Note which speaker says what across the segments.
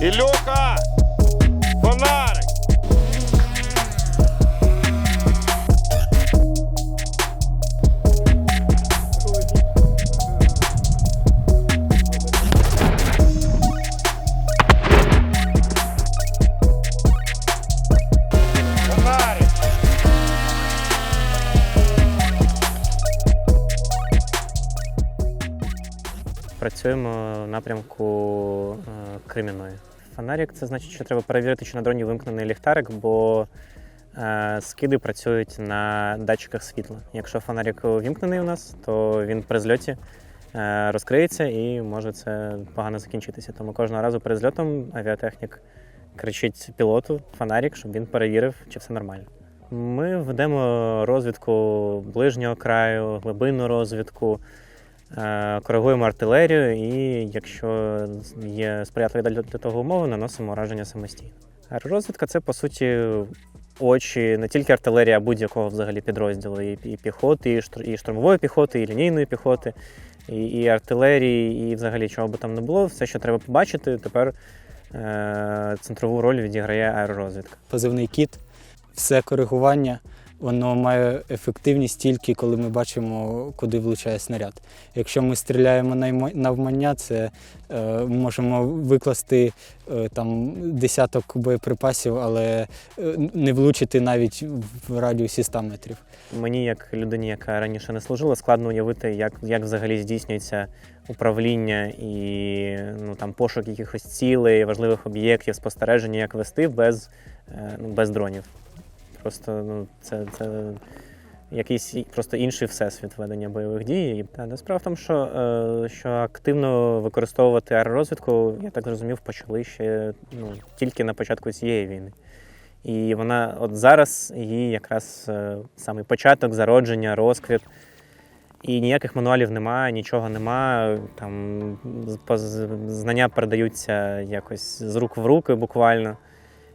Speaker 1: Ілюха!
Speaker 2: Працюємо в напрямку е, Кремінної. Фонарик це значить, що треба перевірити, чи на дроні вимкнений ліхтарик, бо е, скиди працюють на датчиках світла. Якщо фонарик вімкнений у нас, то він при зльоті е, розкриється і може це погано закінчитися. Тому кожного разу перед зльотом авіатехнік кричить пілоту фонарик, щоб він перевірив, чи все нормально. Ми ведемо розвідку ближнього краю, глибинну розвідку. Е, коригуємо артилерію, і якщо є сприятливі для, того умови, наносимо ураження самостійно. Аеророзвідка це по суті очі не тільки артилерії, а будь-якого взагалі підрозділу, і, і піхоти, і штурмової піхоти, і лінійної піхоти, і, і артилерії, і взагалі чого би там не було, все, що треба побачити, тепер е, центрову роль відіграє аеророзвідка.
Speaker 3: позивний кіт, все коригування, воно має ефективність тільки коли ми бачимо, куди влучає снаряд. Якщо ми стріляємо навмання, це е, можемо викласти е, там десяток боєприпасів, але е, не влучити навіть в радіусі 100 метрів.
Speaker 2: Мені, як людині, яка раніше не служила, складно уявити, як, як взагалі здійснюється управління і ну, там, пошук якихось цілей, важливих об'єктів, спостереження, як вести без, е, ну, без дронів. Просто ну, це, це якийсь просто інший всесвіт ведення бойових дій. Та, де справа в тому, що, е, що активно використовувати аеророзвідку, я так зрозумів, почали ще ну, тільки на початку цієї війни. І вона от зараз її якраз е, самий початок, зародження, розквіт. І ніяких мануалів немає, нічого немає. Там знання передаються якось з рук в руки буквально.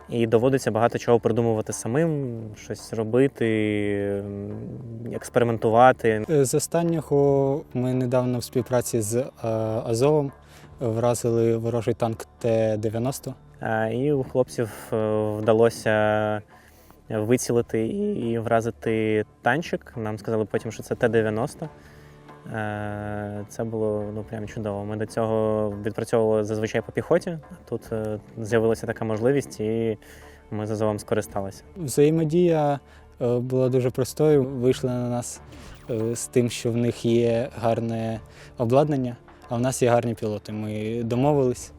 Speaker 2: І доводиться багато чого придумувати самим, щось робити, експериментувати.
Speaker 3: Е, З останнього ми недавно в співпраці з е, Азовом вразили ворожий танк Т-90.
Speaker 2: І у хлопців е, вдалося вицілити і і вразити танчик. Нам сказали потім, що це Т-90. Е, Це було ну, прям чудово. Ми до цього відпрацьовували зазвичай по піхоті. Тут е, з'явилася така можливість, і ми за зовом скористалися.
Speaker 3: Взаємодія е, була дуже простою. Вийшли на нас з тим, що в них є гарне обладнання, а в нас є гарні пілоти. Ми домовились,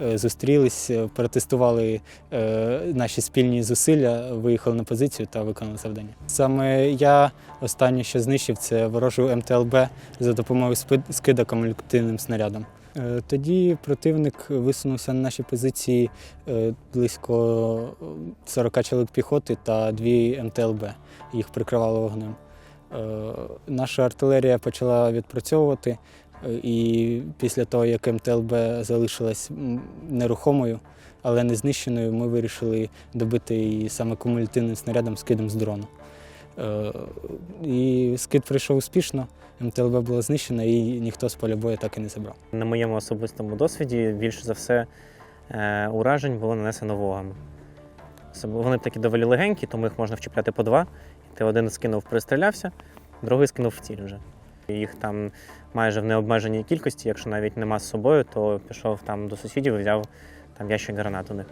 Speaker 3: зустрілись, е, протестували е, наші спільні зусилля, виїхали на позицію та виконали завдання. Саме я останнє, що знищив, це ворожу МТЛБ за допомогою скида кумулятивним снарядом. Е, Тоді противник висунувся на наші позиції е, близько 40 чоловік піхоти та дві МТЛБ. Їх прикривало вогнем. Е, Наша артилерія почала відпрацьовувати, е, і після того, як МТЛБ залишилась нерухомою, але не знищеною, ми вирішили добити її саме кумулятивним снарядом скидом з дрону. Е, І скид пройшов успішно, МТЛБ була знищена і ніхто з поля бою так і не забрав.
Speaker 2: На моєму особистому досвіді більше за все е, уражень було нанесено вогами. Вони такі доволі легенькі, тому їх можна вчіпляти по два. Ти один скинув, пристрілявся, другий скинув в ціль вже. Їх там майже в необмеженій кількості, якщо навіть нема з собою, то пішов там до сусідів і взяв там ящик гранат у них.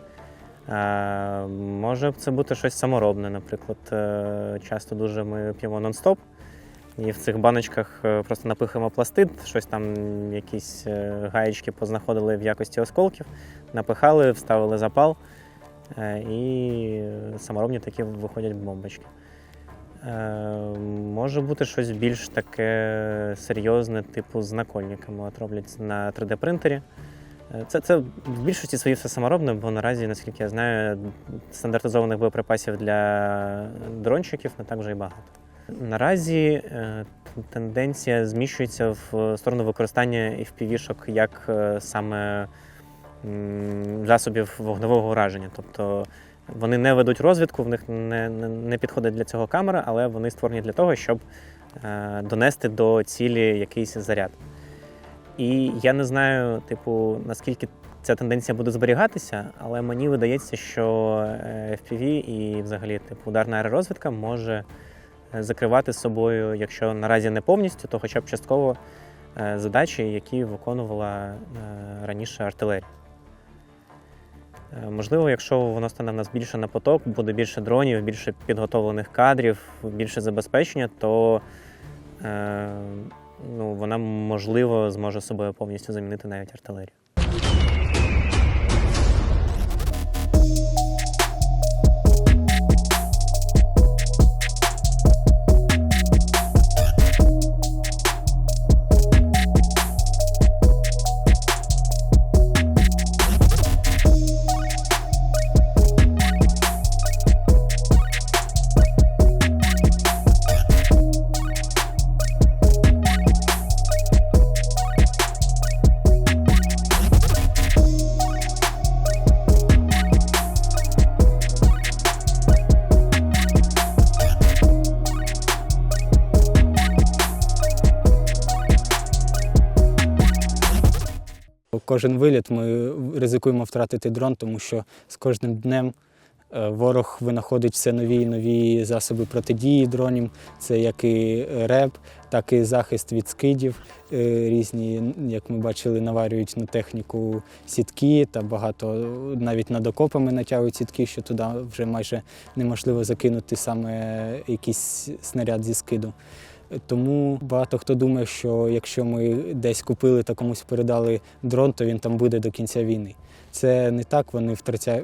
Speaker 2: Е, може це бути щось саморобне, наприклад. Е, часто дуже ми п'ємо нон-стоп. І в цих баночках е, просто напихаємо пластид, щось там, якісь е, гаєчки познаходили в якості осколків, напихали, вставили запал, е, і саморобні такі виходять бомбочки. Е, Може бути щось більш таке серйозне, типу з накольниками. От роблять на 3D-принтері. Е, Це, це в більшості своїй все саморобне, бо наразі, наскільки я знаю, стандартизованих боєприпасів для дрончиків не так вже й багато. Наразі е, тенденція зміщується в сторону використання FPV-шок як саме засобів вогневого ураження. Тобто вони не ведуть розвідку, в них не, не, підходить для цього камера, але вони створені для того, щоб е, донести до цілі якийсь заряд. І я не знаю, типу, наскільки ця тенденція буде зберігатися, але мені видається, що е, FPV і взагалі типу, ударна аеророзвідка може е, закривати собою, якщо наразі не повністю, то хоча б частково е, задачі, які виконувала раніше артилерія. Е, Можливо, якщо воно стане в нас більше на поток, буде більше дронів, більше підготовлених кадрів, більше забезпечення, то е, ну, вона можливо зможе собою повністю замінити навіть артилерію.
Speaker 3: Кожен виліт ми ризикуємо втратити дрон, тому що з кожним днем е, ворог винаходить все нові і нові засоби протидії дронів. Це як і РЕП, так і захист від скидів. Е, Різні, як ми бачили, наварюють на техніку сітки та багато навіть над окопами натягують сітки, що туди вже майже неможливо закинути саме якийсь снаряд зі скиду. Тому багато хто думає, що якщо ми десь купили та комусь передали дрон, то він там буде до кінця війни. Це не так, вони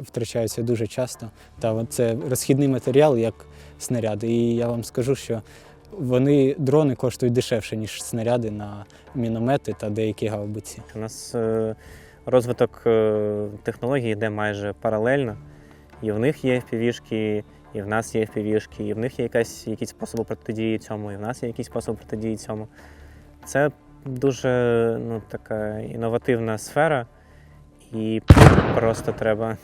Speaker 3: втрачаються дуже часто. Та це розхідний матеріал, як снаряди. І я вам скажу, що вони дрони коштують дешевше, ніж снаряди на міномети та деякі гаубиці.
Speaker 2: У нас е, розвиток е, технологій йде майже паралельно. І в них є FPV-шки, і в нас є FPV-шки, і в них є якась, якісь способи протидії цьому, і в нас є якісь способи протидії цьому. Це дуже ну, така інновативна сфера, і просто треба.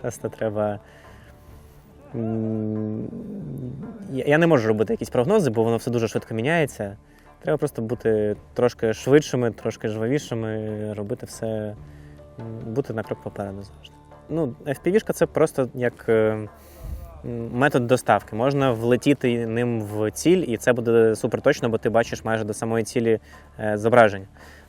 Speaker 2: Просто треба. Я не можу робити якісь прогнози, бо воно все дуже швидко міняється. Треба просто бути трошки швидшими, трошки жвавішими, робити все, бути на крок попереду завжди. Ну, FPV-шка це просто як е, метод доставки. Можна влетіти ним в ціль, і це буде супер точно, бо ти бачиш майже до самої цілі е, зображення.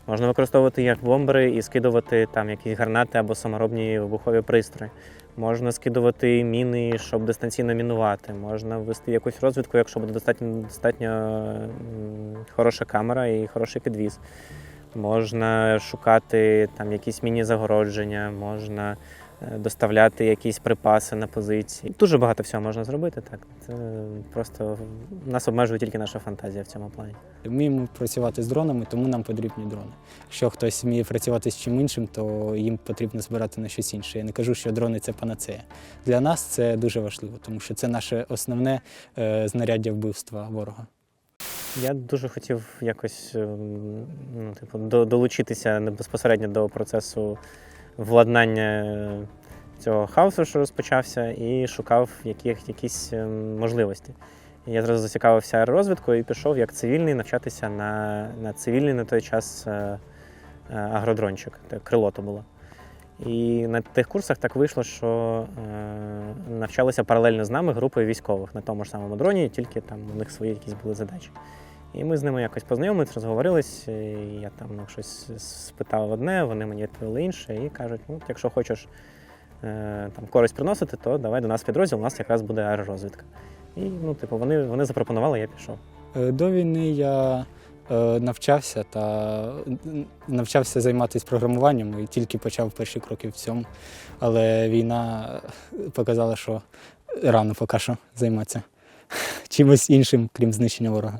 Speaker 2: Можна використовувати як бомбери і скидувати там якісь гранати або саморобні вибухові пристрої. Можна скидувати міни, щоб дистанційно мінувати. Можна ввести якусь розвідку, якщо буде достатньо, достатньо хороша камера і хороший підвіз. Можна шукати там якісь міні-загородження, можна доставляти якісь припаси на позиції. Дуже багато всього можна зробити. Так це просто нас обмежує тільки наша фантазія в цьому плані.
Speaker 3: Вміємо працювати з дронами, тому нам потрібні дрони. Якщо хтось вміє працювати з чим іншим, то їм потрібно збирати на щось інше. Я не кажу, що дрони це панацея. Для нас це дуже важливо, тому що це наше основне е, знаряддя вбивства ворога.
Speaker 2: Я дуже хотів якось ем, ну, типу, долучитися безпосередньо до процесу владнання цього хаосу, що розпочався, і шукав яких, якісь ем, можливості. Я зразу зацікавився аеророзвідкою і пішов як цивільний навчатися на, на цивільний на той час е, е, агродрончик, крило то було. І на тих курсах так вийшло, що е, навчалися паралельно з нами групою військових на тому ж самому дроні, тільки там у них свої якісь були задачі. І ми з ними якось познайомились, розговорились. Я там ну, щось спитав одне, вони мені відповіли інше, і кажуть: ну, якщо хочеш е, там користь приносити, то давай до нас підрозділ, у нас якраз буде аеророзвідка. І ну, типу, вони, вони запропонували, я пішов.
Speaker 3: Е, До війни я е, навчався та навчався займатися програмуванням і тільки почав перші кроки в цьому. Але війна показала, що рано поки що займатися чимось іншим, крім знищення ворога.